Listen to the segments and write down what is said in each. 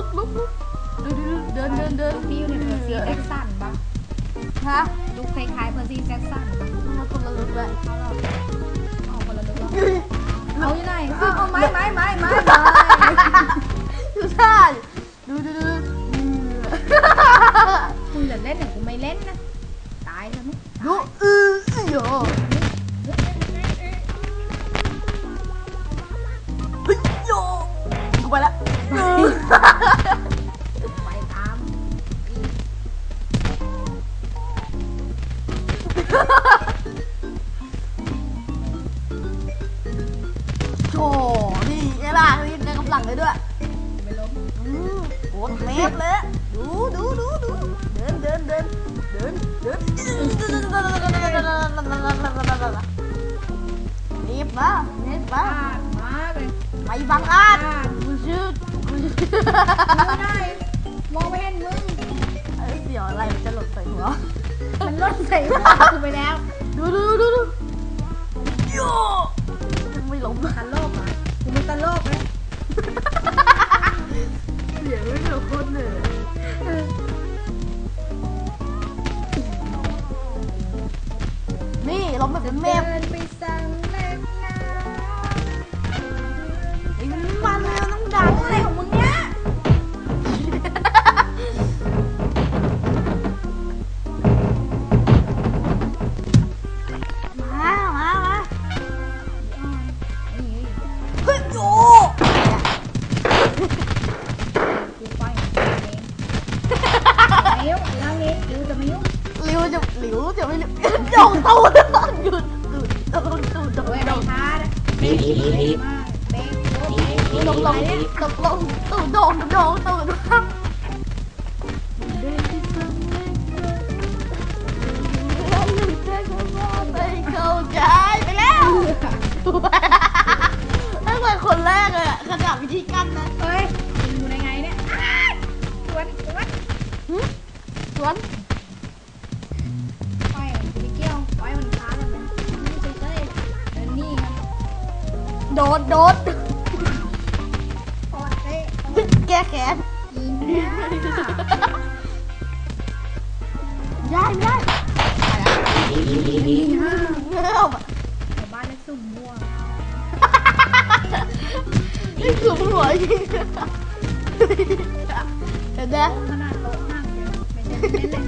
เฮ้ยลุกลุกลุกดูดูดูเดินเดินเดินฟิวเนี่ยเพอร์ซีแจ็คสันปะฮะลุกคล้ายๆเพอร์ซีแจ็คสันปะมาคนละลุกเลยเอาเราเอาคนละลุกแล้วเอาอยู่ไหนเอาเอาไม้ไม้ไม้ไม้ไม้ดูท่าดิดูดูดูอืมคุณจะเล่นเนี่ยกูไม่เล่นนะตายแล้วนี่ดูอืออือโไม่ได้ มองไม่เห็นมึง เอ้ยเสียวอะไรมันจะหล่นใส่หัว มันล่นใส่หัวกูไปแล้ว ขนาดวิธีกั้นนะเฮ้ยมึงอยู่ในไงเนี่ยอ้าวสวนสวนสวนไปอะไปเกี่ยวไปมันช้าแล้วไหมนี่ไปเต้ยเดินนี่ครับโดดโดดปอดเต้แก้แค้นอีเนี่ยได้ไม่ได้อีห้าเอามาเดี๋ยวบ้านเล็กสุ่มม่วง นี่คือหัวจริงเห็นไหมขนาดโต๊ะห้างเลยไม่ใช่เล่นเลย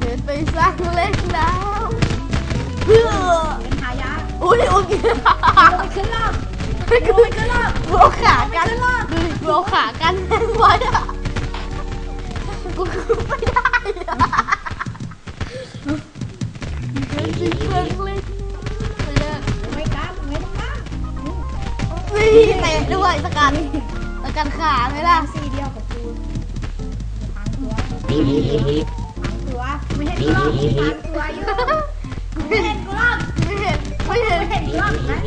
เดินไปสร้างเล็กน้ำเพื่อเป็นทายาอุ้ยโอเคไปขึ้นรอบไม่คือกูเอาขากันดูดิกูเอาขากันแน่นไว้อะกูคือไม่ได้อะ สร้างเล็กไปเลยไม่กล้าไม่ต้องกล้านี่เตะด้วยสกัดสกัดขาไหมล่ะซีเดียวกับกูพังตัวพังตัวไม่เห็นกูหรอกพังตัวอยู่ไม่เห็นกูหรอกไม่เห็นไม่เห็นไม่เห็นกูหรอกนะ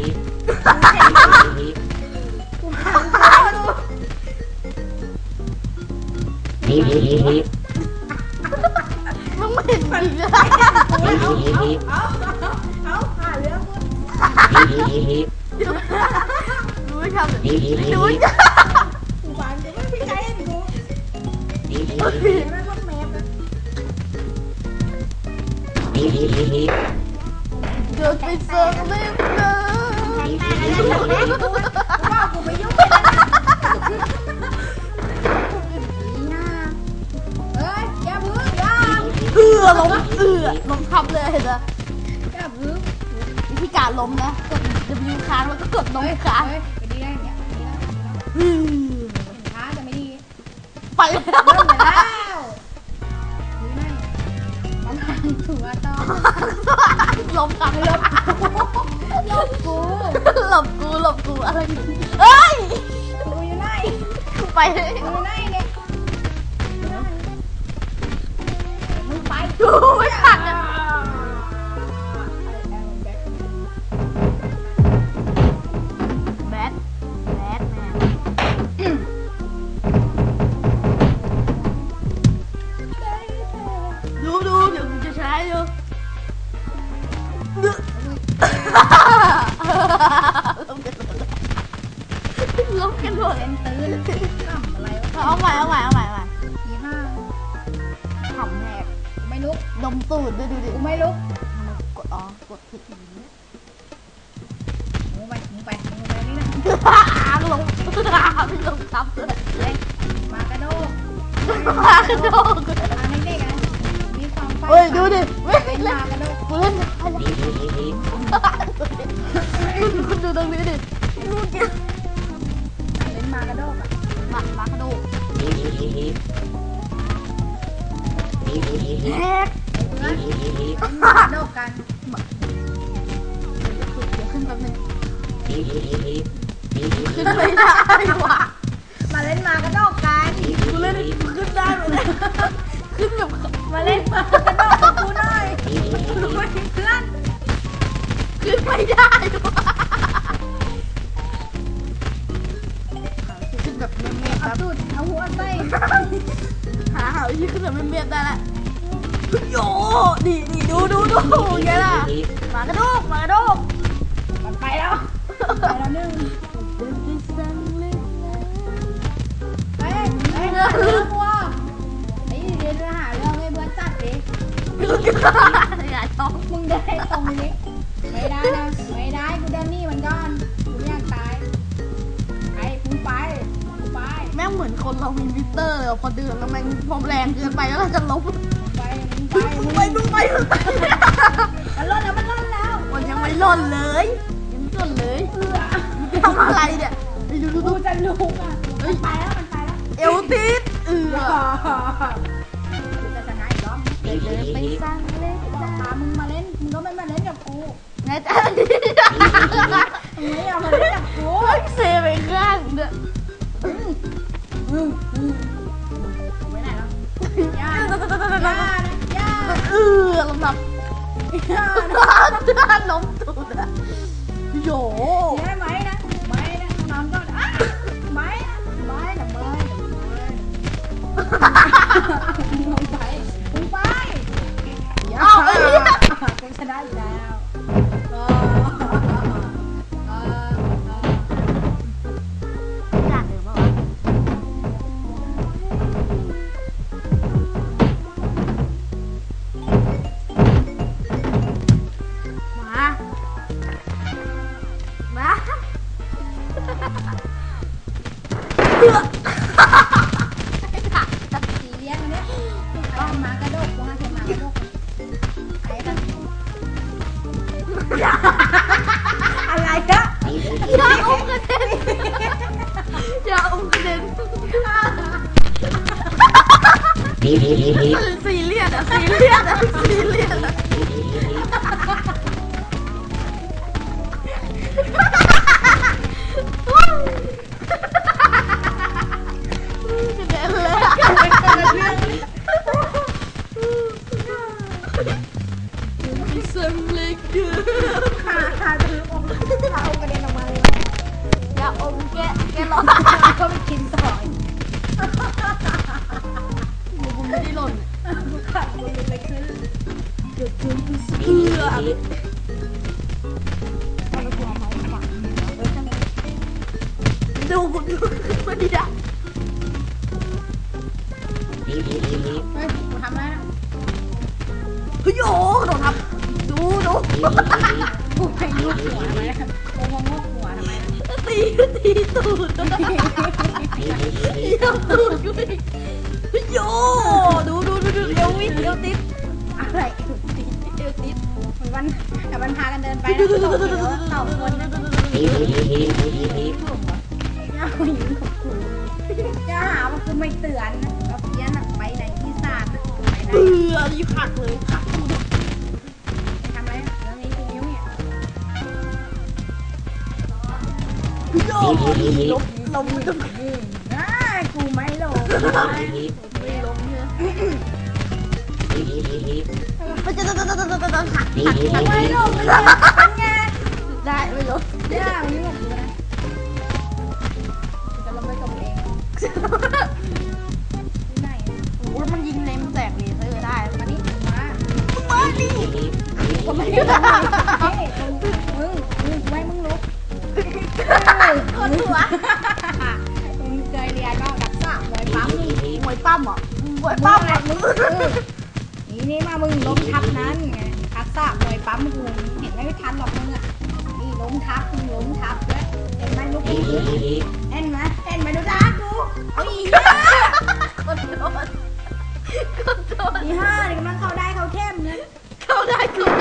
กูพังตัวอยู่มึงไม่เห็นอะเอาเอาเอาเอาหาเรื่องกูดูไม่ทำเลย ดูไม่ทกูฟังกูไม่มีใครเห็นกูำไม่ต้องแมสนะเดินไป เซิร์ฟเล่นนะกูว่ากูไม่ยุ่งเลยนะเฮ้ยอย่าพึ่งอย่าเอือล้มเอือล้มทับเลยเห็นไหมอย่าพึ่งวิธีการล้มนะกด W ค้างแล้วก็กดล้มค้างเฮ้ยไปดีได้อย่างเงี้ยไปดีได้อือช้าจะไม่ดีไปแล้วเริ่มแล้วหรือไม่ประมาณตัวต่อล้มค้างล้มลบกูหลบกูหลบกูอะไรเนี่ยเอ้ยกูอยู่ไหนไปเลยกูอยู่ไหน với mặt Đu đu đừng cho sai luôn Lông cái lùi Lông cái lùi Không phải không phải không phải. ลุกดมตูดด้วยดูดิกูไม่ลุกทำไมกดอ๋อกดผิดมึงไปมึงไปมึงไปนี่นะอ้างลงอ้างลงทับเลยเฮ้ยมากระโดดอ้างโดนมาให้เด็กอะมีความใฝ่เฮ้ยดูดิเฮ้ยเป็นเล่นมากระโดดกูเล่นอะไรคุณคุณดูตรงนี้ดิลูกเนี่ยเล่นมากระโดดอะมามากระโดด โดดกันเดี๋ยวขึ้นแป๊บนึงขึ้นไม่ได้วะมาเล่นมากระโดดกันกูเล่นกูขึ้นได้เลยขึ้นแบบมาเล่นมากระโดดกับกูหน่อยรวยเพื่อนขึ้นไม่ได้วะขึ้นแบบเมียๆเอาแบบตูดเอาหัวใส่ หาหาวิธีขึ้นแบบเมียๆได้ละโยดีดีดูดูดูไงล่ะหมากระโดกหมากระโดกมันไปแล้วไปแล้วหนึ่งเฮ้ยเฮ้ยเรื่องวัวไอ้เรียนเรื่องหาเรื่องไอ้เบิร์ดจัดดิอย่าชอบมึงเดินให้ตรงนี้ไม่ได้นะไม่ได้กูเดินนี่มันก่อน เหมือนคนเรามีมิเตอร์เลยอะพอเดือดแล้วแม่งพอแรงเกินไปแล้วเราจะล้มไปมึงไปมึงไปมึงไปมึงไปมันล่นแล้วมันล่นแล้วมันยังไม่ล่นเลยยังไม่ล่นเลยเอือทำอะไรเนี่ยไปดูดูดูจะลุกอะมันไปแล้วมันไปแล้วเอวติดเออจะชนะอีกรอบเดินไปสร้างเล่นตามมึงมาเล่นมึงก็ไม่มาเล่นกับกูไงจ๊ะมึงไม่ยอมมา ย่านะด้านล้มตูดอะโยได้ไหมนะไม่นะนอนก่อนอะไม่นะ สีเลี้ยงเนี่ยเอามากระโดดกูให้มากระโดดไอ้กันอะไรกะอย่าอุ้มกระเด็นอย่าอุ้มกระเด็นซีเรียสอะซีเรียสอะซีเรียส กูไม่ได้หล่นขาบุญเลยขึ้นเกือบเกือบเกือบเอาไปกลัวเขาฝังเออจังดูกูดูไม่ได้เฮ้ยกูทำแล้วนะเฮ้ยโอ้โดนทับดูดูกูไปงกหัวทำไมนะกูงงกหัวทำไมนะตีตีตูดเยี่ยมตูดกูดิเฮ้ย โยดูดูดูดูเอววิดเอวติดอะไรเอวติดมันแต่มันพากันเดินไปนะสองเดียวสองคนนะย่ามาอยู่กับกูย่าหาว่ากูไม่เตือนนะเราเพี้ยนอะไปไหนที่ศาสตร์นะไปไหนเบื่อดีผักเลยผักกูดิทำอะไรเรื่องนี้กูนิ้วเนี่ยโยลมลมมันจะอืมอ่ากูไม่หลง มันจะจะจะจะจะจะจะหักหักหักไม่หลงไม่หลงเป็นไงได้ไม่ลมย่ามายุ่งกับกูนะกูจะลงไปกับเองที่ไหนโอ้ยมันยิงเลมแตกเลยเธอได้มานี่มามาดิก็ไม่ได้เฮ้ยมึงมึงไม่มึงลุกคนหัวมึงเคยเรียนวยปั้มเหรอมวยปั้มเหรอมึงเออ นี่นี่มามึงล้มทับนั้นไงทักษะมวยปั๊มกูเห็นไหมไม่ทันหรอกมึงอะนี่ล้มทับมึงล้มทับแล้วเห็นไหมลูกกูเห็นไหมเห็นไหมดูดากูเอาอีห้าคนโดนคนโดนอีห้าเด็กกำลังเข้าได้เข้าเข้มเลยเข้าได้กูเนี่ย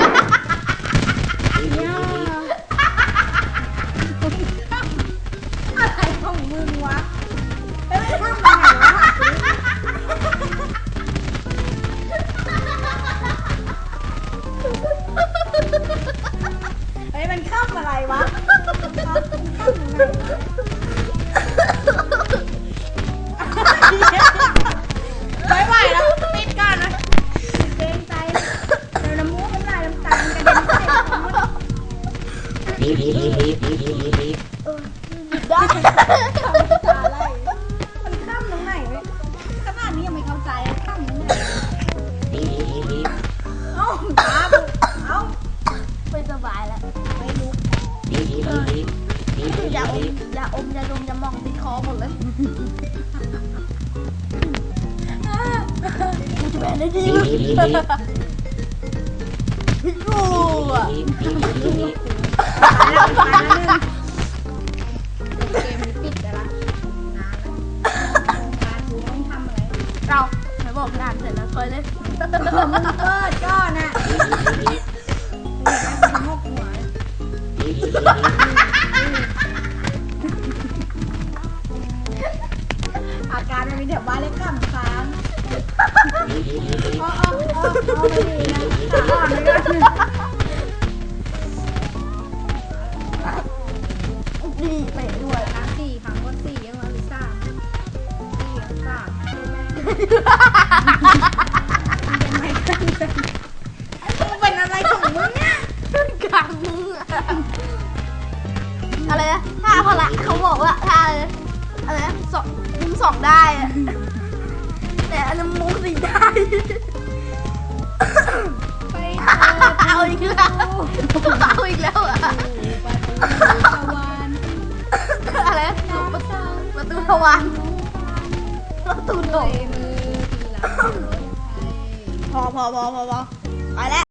ดีนะขาอ่อนวันดีไปด้วยครั้งสี่ครั้งก็สี่ยังมาหรือสามสี่กับสามใช่ไหมเป็นไงกันเป็นอะไรของมึงเนี่ยกลางมืออะไรนะท่าพละเขาบอกว่าท่าอะไรนะอะไรนะสองมุมสองได้อะ แต่อันนั้นมุกสีได้ ไปเอาอีกแล้วเอาอีกแล้วอะประตูตะวันอะไรประตูประตูทวารประตูโดงพอพอพอพอพอไปแล้ว